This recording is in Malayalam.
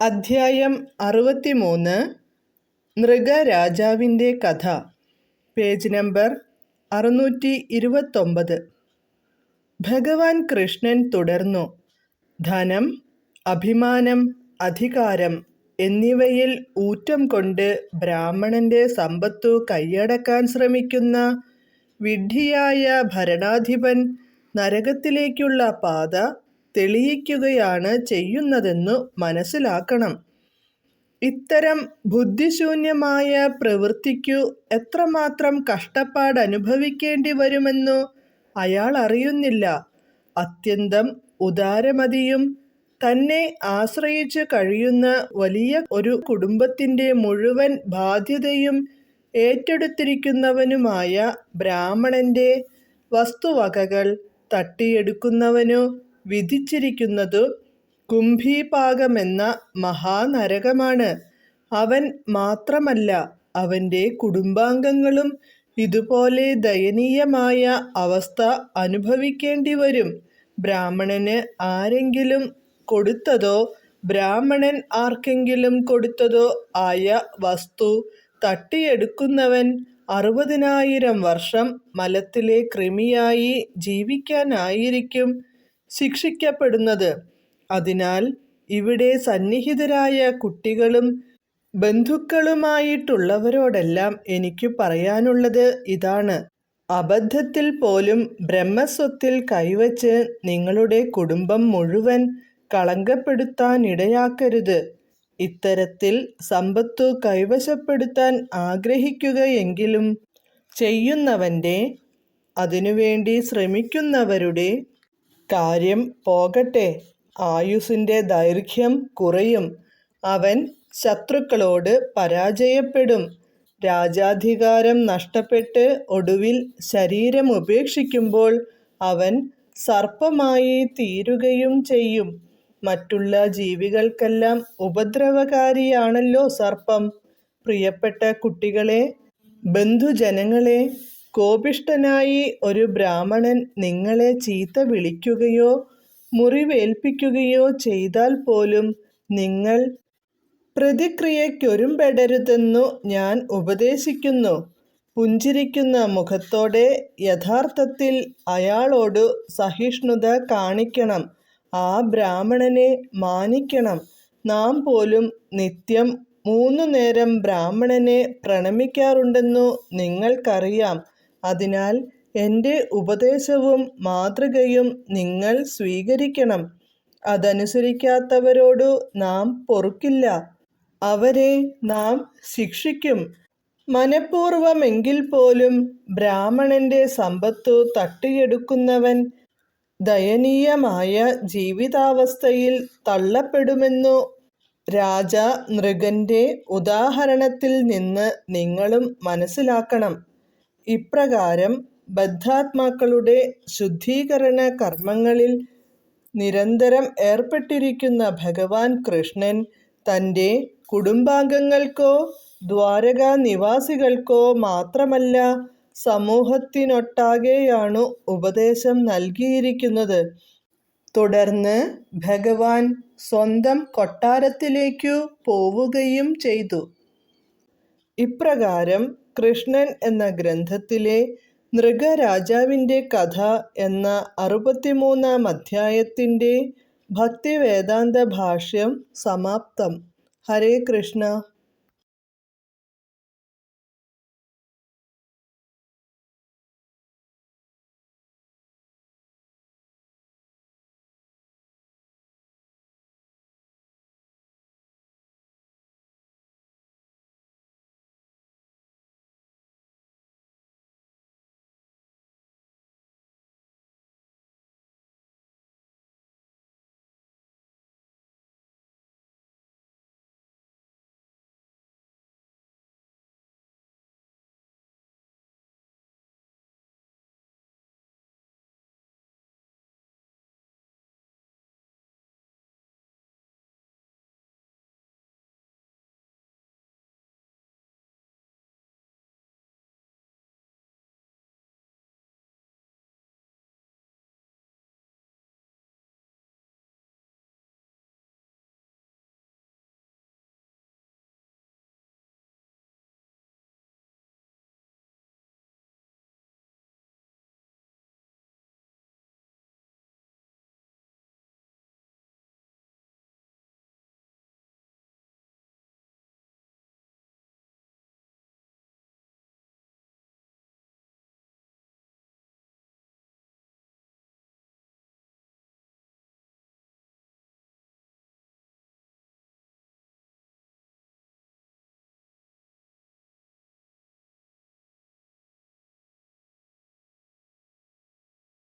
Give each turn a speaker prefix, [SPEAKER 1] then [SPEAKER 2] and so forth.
[SPEAKER 1] അധ്യായം അറുപത്തിമൂന്ന് മൃഗരാജാവിന്റെ കഥ പേജ് നമ്പർ അറുന്നൂറ്റി ഇരുപത്തൊമ്പത് ഭഗവാൻ കൃഷ്ണൻ തുടർന്നു. ധനം അഭിമാനം അധികാരം എന്നിവയിൽ ഊറ്റം കൊണ്ട് ബ്രാഹ്മണന്റെ സമ്പത്തു കൈയടക്കാൻ ശ്രമിക്കുന്ന വിഡ്ഢിയായ ഭരണാധിപൻ നരകത്തിലേക്കുള്ള പാത തെളിയിക്കുകയാണ് ചെയ്യുന്നതെന്നു മനസ്സിലാക്കണം. ഇത്തരം ബുദ്ധിശൂന്യമായ പ്രവൃത്തിക്കു എത്രമാത്രം കഷ്ടപ്പാട് അനുഭവിക്കേണ്ടി വരുമെന്നു അയാൾ അറിയുന്നില്ല. അത്യന്തം ഉദാരമതിയും തന്നെ ആശ്രയിച്ചു കഴിയുന്ന വലിയ ഒരു കുടുംബത്തിന്റെ മുഴുവൻ ബാധ്യതയും ഏറ്റെടുത്തിരിക്കുന്നവനുമായ ബ്രാഹ്മണന്റെ വസ്തുവകകൾ തട്ടിയെടുക്കുന്നവനു വിധിച്ചിരിക്കുന്നതു കുംഭീപാകമെന്ന മഹാനരകമാണ്. അവൻ മാത്രമല്ല അവന്റെ കുടുംബാംഗങ്ങളും ഇതുപോലെ ദയനീയമായ അവസ്ഥ അനുഭവിക്കേണ്ടി വരും. ബ്രാഹ്മണന് ആരെങ്കിലും കൊടുത്തതോ ബ്രാഹ്മണൻ ആർക്കെങ്കിലും കൊടുത്തതോ ആയ വസ്തു തട്ടിയെടുക്കുന്നവൻ അറുപതിനായിരം വർഷം മലത്തിലെ കൃമിയായി ജീവിക്കാനായിരിക്കും. ശിക്ഷിക്കപ്പെടുന്നത്. അതിനാൽ ഇവിടെ സന്നിഹിതരായ കുട്ടികളും ബന്ധുക്കളുമായിട്ടുള്ളവരോടെല്ലാം എനിക്ക് പറയാനുള്ളത് ഇതാണ്. അബദ്ധത്തിൽ പോലും ബ്രഹ്മസ്വത്തിൽ കൈവച്ച് നിങ്ങളുടെ കുടുംബം മുഴുവൻ കളങ്കപ്പെടുത്താനിടയാക്കരുത്. ഇത്തരത്തിൽ സമ്പത്തു കൈവശപ്പെടുത്താൻ ആഗ്രഹിക്കുകയെങ്കിലും ചെയ്യുന്നവന്റെ അതിനുവേണ്ടി ശ്രമിക്കുന്നവരുടെ കാര്യം പോകട്ടെ. ആയുസിന്റെ ദൈർഘ്യം കുറയും. അവൻ ശത്രുക്കളോട് പരാജയപ്പെടും. രാജാധികാരം നഷ്ടപ്പെട്ട് ഒടുവിൽ ശരീരം ഉപേക്ഷിക്കുമ്പോൾ അവൻ സർപ്പമായി തീരുകയും ചെയ്യും. മറ്റുള്ള ജീവികൾക്കെല്ലാം ഉപദ്രവകാരിയാണല്ലോ സർപ്പം. പ്രിയപ്പെട്ട കുട്ടികളെ ബന്ധുജനങ്ങളെ കോപിഷ്ഠനായി ഒരു ബ്രാഹ്മണൻ നിങ്ങളെ ചീത്ത വിളിക്കുകയോ മുറിവേൽപ്പിക്കുകയോ ചെയ്താൽ പോലും നിങ്ങൾ പ്രതിക്രിയയ്ക്കൊരുമ്പെടരുതെന്നു ഞാൻ ഉപദേശിക്കുന്നു. പുഞ്ചിരിക്കുന്ന മുഖത്തോടെ യഥാർത്ഥത്തിൽ അയാളോടു സഹിഷ്ണുത കാണിക്കണം. ആ ബ്രാഹ്മണനെ മാനിക്കണം. നാം പോലും നിത്യം മൂന്നു നേരം ബ്രാഹ്മണനെ പ്രണമിക്കാറുണ്ടെന്നു നിങ്ങൾക്കറിയാം. അതിനാൽ എന്റെ ഉപദേശവും മാതൃകയും നിങ്ങൾ സ്വീകരിക്കണം. അതനുസരിക്കാത്തവരോടു നാം പൊറുക്കില്ല. അവരെ നാം ശിക്ഷിക്കും. മനഃപൂർവമെങ്കിൽ പോലും ബ്രാഹ്മണന്റെ സമ്പത്തു തട്ടിയെടുക്കുന്നവൻ ദയനീയമായ ജീവിതാവസ്ഥയിൽ തള്ളപ്പെടുമെന്നു രാജ നൃഗന്റെ ഉദാഹരണത്തിൽ നിന്ന് നിങ്ങളും മനസ്സിലാക്കണം. ഇപ്രകാരം ബദ്ധാത്മാക്കളുടെ ശുദ്ധീകരണ കർമ്മങ്ങളിൽ നിരന്തരം ഏർപ്പെട്ടിരിക്കുന്ന ഭഗവാൻ കൃഷ്ണൻ തന്റെ കുടുംബാംഗങ്ങൾക്കോ ദ്വാരക നിവാസികൾക്കോ മാത്രമല്ല സമൂഹത്തിനൊട്ടാകെയാണു ഉപദേശം നൽകിയിരിക്കുന്നത്. തുടർന്ന് ഭഗവാൻ സ്വന്തം കൊട്ടാരത്തിലേക്കു പോവുകയും ചെയ്തു. ഇപ്രകാരം കൃഷ്ണൻ എന്ന ഗ്രന്ഥത്തിലെ നൃഗരാജാവിന്റെ കഥ എന്ന അറുപത്തിമൂന്നാം അധ്യായത്തിന്റെ ഭക്തിവേദാന്ത ഭാഷ്യം സമാപ്തം. ഹരേ കൃഷ്ണ